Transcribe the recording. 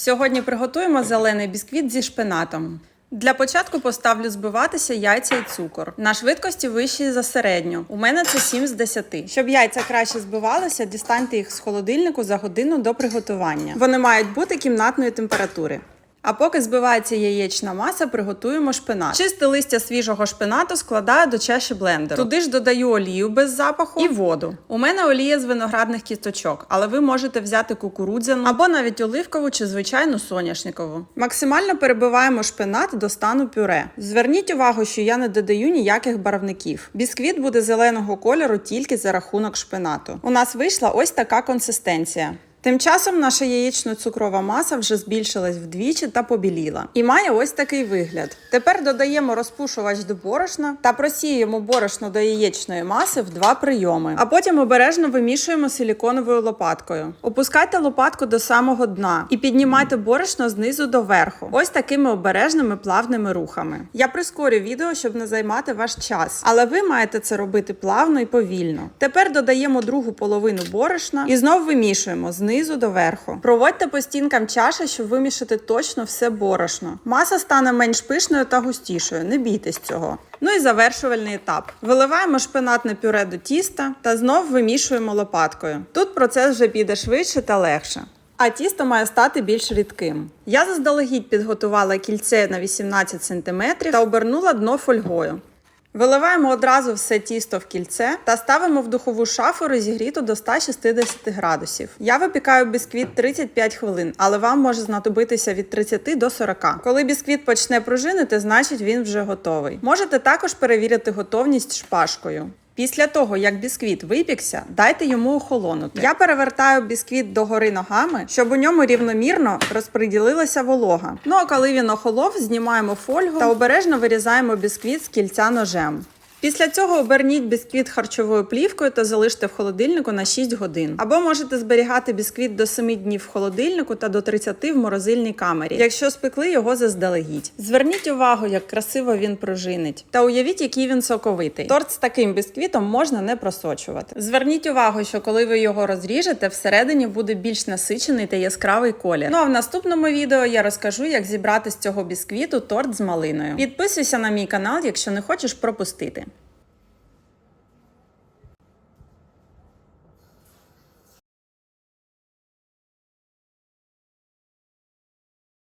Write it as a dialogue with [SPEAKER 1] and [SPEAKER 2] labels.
[SPEAKER 1] Сьогодні приготуємо зелений бісквіт зі шпинатом. Для початку поставлю збиватися яйця і цукор. На швидкості вищі за середню. У мене це 7 з 10. Щоб яйця краще збивалися, дістаньте їх з холодильнику за годину до приготування. Вони мають бути кімнатної температури. А поки збивається яєчна маса, приготуємо шпинат. Чисте листя свіжого шпинату складаю до чаші блендеру. Туди ж додаю олію без запаху і воду. У мене олія з виноградних кісточок, але ви можете взяти кукурудзяну або навіть оливкову чи звичайну соняшникову. Максимально перебиваємо шпинат до стану пюре. Зверніть увагу, що я не додаю ніяких барвників. Бісквіт буде зеленого кольору тільки за рахунок шпинату. У нас вийшла ось така консистенція. Тим часом наша яєчно-цукрова маса вже збільшилась вдвічі та побіліла. І має ось такий вигляд. Тепер додаємо розпушувач до борошна та просіємо борошно до яєчної маси в два прийоми. А потім обережно вимішуємо силіконовою лопаткою. Опускайте лопатку до самого дна і піднімайте борошно знизу до верху. Ось такими обережними плавними рухами. Я прискорю відео, щоб не займати ваш час, але ви маєте це робити плавно і повільно. Тепер додаємо другу половину борошна і знов вимішуємо знизу до верху. Проводьте по стінкам чаші, щоб вимішати точно все борошно. Маса стане менш пишною та густішою. Не бійтесь цього. Ну і завершувальний етап. Виливаємо шпинатне пюре до тіста та знов вимішуємо лопаткою. Тут процес вже піде швидше та легше. А тісто має стати більш рідким. Я заздалегідь підготувала кільце на 18 см та обернула дно фольгою. Виливаємо одразу все тісто в кільце та ставимо в духову шафу розігріту до 160 градусів. Я випікаю бісквіт 35 хвилин, але вам може знадобитися від 30 до 40. Коли бісквіт почне пружинити, значить він вже готовий. Можете також перевірити готовність шпажкою. Після того, як бісквіт випікся, дайте йому охолонути. Я перевертаю бісквіт догори ногами, щоб у ньому рівномірно розподілилася волога. Ну а коли він охолов, знімаємо фольгу та обережно вирізаємо бісквіт з кільця ножем. Після цього оберніть бісквіт харчовою плівкою та залиште в холодильнику на 6 годин. Або можете зберігати бісквіт до 7 днів в холодильнику та до 30 в морозильній камері, якщо спекли його заздалегідь. Зверніть увагу, як красиво він пружинить. Та уявіть, який він соковитий. Торт з таким бісквітом можна не просочувати. Зверніть увагу, що коли ви його розріжете, всередині буде більш насичений та яскравий колір. Ну а в наступному відео я розкажу, як зібрати з цього бісквіту торт з малиною. Підписуйся на мій канал, якщо не хочеш пропустити.